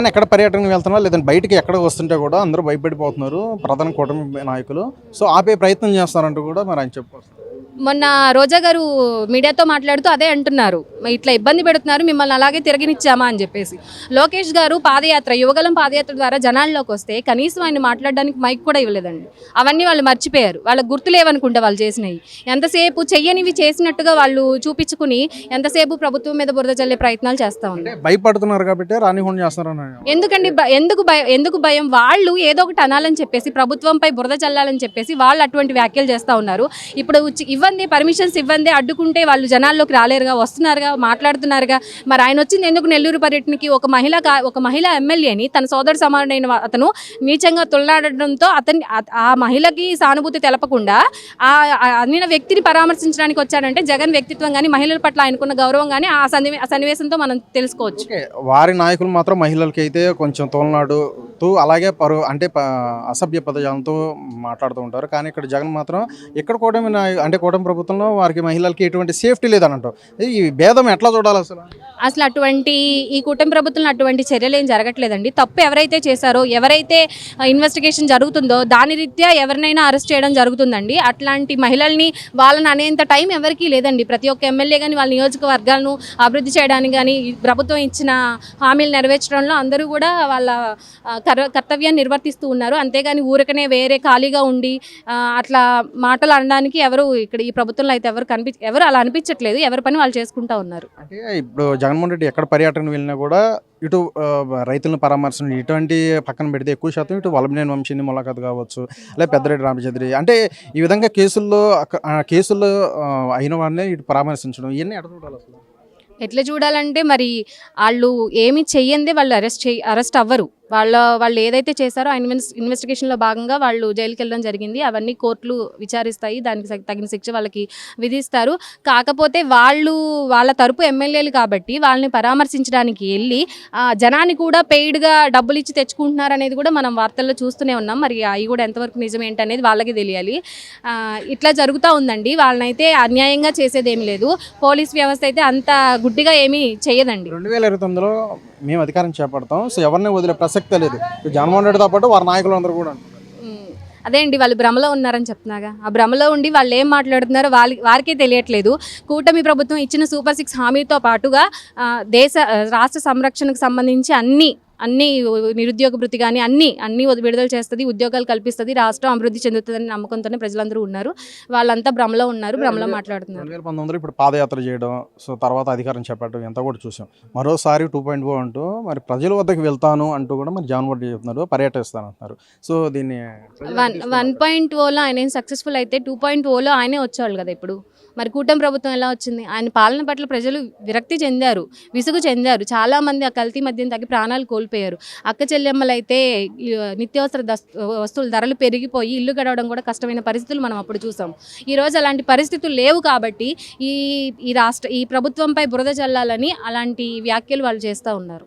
జగన్ ఎక్కడ పర్యటనకు వెళ్తున్నా లేదంటే బయటికి ఎక్కడ వస్తుంటే కూడా అందరూ భయపడిపోతున్నారు ప్రధాన కూటమి నాయకులు. సో ఆపే ప్రయత్నం చేస్తారంటూ కూడా మరి ఆయన చెప్పుకొస్తారు మొన్న రోజా గారు మీడియాతో మాట్లాడుతూ అదే అంటున్నారు. "మరి ఇట్లా ఇబ్బంది పెడుతున్నారు మిమ్మల్ని అలాగే తిరగనిచ్చామా అని చెప్పేసి. లోకేష్ గారు పాదయాత్ర యువగలం పాదయాత్ర ద్వారా జనాల్లోకి వస్తే కనీసం ఆయన మాట్లాడడానికి మైక్ కూడా ఇవ్వలేదండి. అవన్నీ వాళ్ళు మర్చిపోయారు. వాళ్ళకి గుర్తులేవనుకుంటే వాళ్ళు చేసినవి. ఎంతసేపు చెయ్యనివి చేసినట్టుగా వాళ్ళు చూపించుకుని ఎంతసేపు ప్రభుత్వం మీద బురద చల్లే ప్రయత్నాలు చేస్తూ ఉన్నారు. భయపడుతున్నారు కాబట్టి ఎందుకండి ఎందుకు భయం ఎందుకు భయం? వాళ్ళు ఏదో ఒకటి అనాలని చెప్పేసి ప్రభుత్వంపై బురద చల్లాలని చెప్పేసి వాళ్ళు అటువంటి వ్యాఖ్యలు చేస్తూ ఉన్నారు. ఇప్పుడు ఉచి- ఇవ్వండి పర్మిషన్స్ ఇవ్వండి అడ్డుకుంటే వాళ్ళు జనాల్లోకి రాలేరుగా వస్తున్నారుగా మాట్లాడుతున్నారుగా. మరి ఆయన వచ్చింది ఎందుకు నెల్లూరు పర్యటనకి? ఒక మహిళ ఒక మహిళ ఎమ్మెల్యేని తన సోదరు సమానుడైన అతను నీచంగా తొలనాడడంతో అతని ఆ- మహిళకి సానుభూతి తెలపకుండా ఆ ఆ అన్నిన వ్యక్తిని పరామర్శించడానికి వచ్చాడంటే జగన్ వ్యక్తిత్వం కానీ మహిళల పట్ల ఆయనకున్న గౌరవం కానీ ఆ సన్నివేశంతో మనం తెలుసుకోవచ్చు. వారి నాయకులు మాత్రం మహిళలకి అయితే కొంచెం తోలనాడుతూ అలాగే పరు అంటే అసభ్య పదజాలంతో మాట్లాడుతూ ఉంటారు. కానీ ఇక్కడ జగన్ మాత్రం ఇక్కడ కూటమి అంటే కూటమి ప్రభుత్వంలో వారికి మహిళలకి ఎటువంటి సేఫ్టీ లేదని అంటారు ఈ భేదం ఎట్లా చూడాలి అసలు? అసలు అటువంటి ఈ కూటమి ప్రభుత్వంలో అటువంటి చర్యలు ఏం జరగట్లేదండి. తప్పు ఎవరైతే చేశారో ఎవరైతే ఇన్వెస్టిగేషన్ జరుగుతుందో దాని రీత్యా ఎవరినైనా అరెస్ట్ చేయడం జరుగుతుందండి. అట్లాంటి మహిళల్ని వాళ్ళని అనేంత టైం ఎవరికీ లేదండి. ప్రతి ఒక్క ఎమ్మెల్యే కానీ వాళ్ళ నియోజకవర్గాలను అభివృద్ధి చేయడానికి కానీ ప్రభుత్వం ఇచ్చిన హామీలు నెరవేర్చడంలో అందరూ కూడా వాళ్ళ కర్తవ్యాన్ని నిర్వర్తిస్తూ ఉన్నారు. అంతేగాని ఊరికనే వేరే ఖాళీగా ఉండి అట్లా మాటలు అనడానికి ఎవరు ఇక్కడ ఈ ప్రభుత్వంలో అయితే ఎవరు కనిపి ఎవరు అలా అనిపించట్లేదు. ఎవరి పని వాళ్ళు చేసుకుంటా ఉన్నారు. అంటే ఇప్పుడు జగన్మోహన్ రెడ్డి ఎక్కడ పర్యటన వెళ్ళినా కూడా ఇటు రైతులను పరామర్శించడం ఇటువంటి పక్కన పెడితే ఎక్కువ శాతం ఇటు వలమనేని వంశీని ములాఖాత్ కావచ్చు లేదా పెద్దరెడ్డి రామచంద్రి. అంటే ఈ విధంగా కేసుల్లో కేసుల్లో అయిన వారినే ఇటు పరామర్శించడం ఇవన్నీ ఎక్కడ చూడాలి అసలు? ఎట్లా చూడాలంటే మరి వాళ్ళు ఏమి చెయ్యందే వాళ్ళు అరెస్ట్ చేయ అరెస్ట్ అవ్వరు. వాళ్ళ వాళ్ళు ఏదైతే చేశారో ఆ ఇన్వెస్ ఇన్వెస్టిగేషన్లో భాగంగా వాళ్ళు జైలుకి వెళ్ళడం జరిగింది. అవన్నీ కోర్టులు విచారిస్తాయి. దానికి తగిన శిక్ష వాళ్ళకి విధిస్తారు. కాకపోతే వాళ్ళు వాళ్ళ తరపు ఎమ్మెల్యేలు కాబట్టి వాళ్ళని పరామర్శించడానికి వెళ్ళి జనాన్ని కూడా పెయిడ్గా డబ్బులు ఇచ్చి తెచ్చుకుంటున్నారు అనేది కూడా మనం వార్తల్లో చూస్తూనే ఉన్నాం. మరి అవి కూడా ఎంతవరకు నిజం ఏంటనేది వాళ్ళకి తెలియాలి. ఇట్లా జరుగుతూ ఉందండి. వాళ్ళనైతే అన్యాయంగా చేసేది ఏమి లేదు. పోలీస్ వ్యవస్థ అయితే అంత గుడ్డిగా ఏమీ చేయదండి. రెండు వేల ఇరవై తొమ్మిదిలో మేము అధికారం చేపడతాం. సో ఎవరిని వదిలే ప్రసక్తే లేదు. జగన్మోహన్ రెడ్డితో పాటు వారి నాయకులు అందరూ కూడా అదే అండి వాళ్ళు భ్రమలో ఉన్నారని చెప్తున్నాగా. ఆ భ్రమలో ఉండి వాళ్ళు ఏం మాట్లాడుతున్నారో వాళ్ళ వారికే తెలియట్లేదు. కూటమి ప్రభుత్వం ఇచ్చిన సూపర్ సిక్స్ హామీతో పాటుగా దేశ రాష్ట్ర సంరక్షణకు సంబంధించి అన్ని అన్ని నిరుద్యోగ భృతి కానీ అన్ని అన్ని విడుదల చేస్తుంది ఉద్యోగాలు కల్పిస్తుంది రాష్ట్రం అభివృద్ధి చెందుతుందని నమ్మకంతోనే ప్రజలందరూ ఉన్నారు. వాళ్ళంతా భ్రమలో ఉన్నారు భ్రమలో మాట్లాడుతున్నారు. ఇప్పుడు పాదయాత్ర చేయడం సో తర్వాత అధికారం చేపట్టడం ఎంత కూడా చూసాం. మరోసారి టూ పాయింట్ ఓ అంటూ మరి ప్రజల వద్దకు వెళ్తాను అంటూ కూడా మరి రెడ్డి చెప్తున్నారు పర్యటిస్తాను అంటున్నారు సో దీన్ని వన్. వన్ పాయింట్ ఓలో ఆయన సక్సెస్ఫుల్ అయితే టూ పాయింట్ ఓలో ఆయనే వచ్చేవాళ్ళు కదా ఇప్పుడు. మరి కూటమి ప్రభుత్వం ఎలా వచ్చింది? ఆయన పాలన పట్ల ప్రజలు విరక్తి చెందారు విసుగు చెందారు. చాలా మంది ఆ కల్తీ మద్యం తగ్గి ప్రాణాలు కోల్పోయారు అక్క చెల్లెమ్మలు అయితే నిత్యావసర వస్తువుల ధరలు పెరిగిపోయి ఇల్లు గడవడం కూడా కష్టమైన పరిస్థితులు మనం అప్పుడు చూసాం. ఈరోజు అలాంటి పరిస్థితులు లేవు కాబట్టి ఈ ఈ రాష్ట్ర ఈ ప్రభుత్వంపై బురద చల్లాలని అలాంటి వ్యాఖ్యలు వాళ్ళు చేస్తూ ఉన్నారు.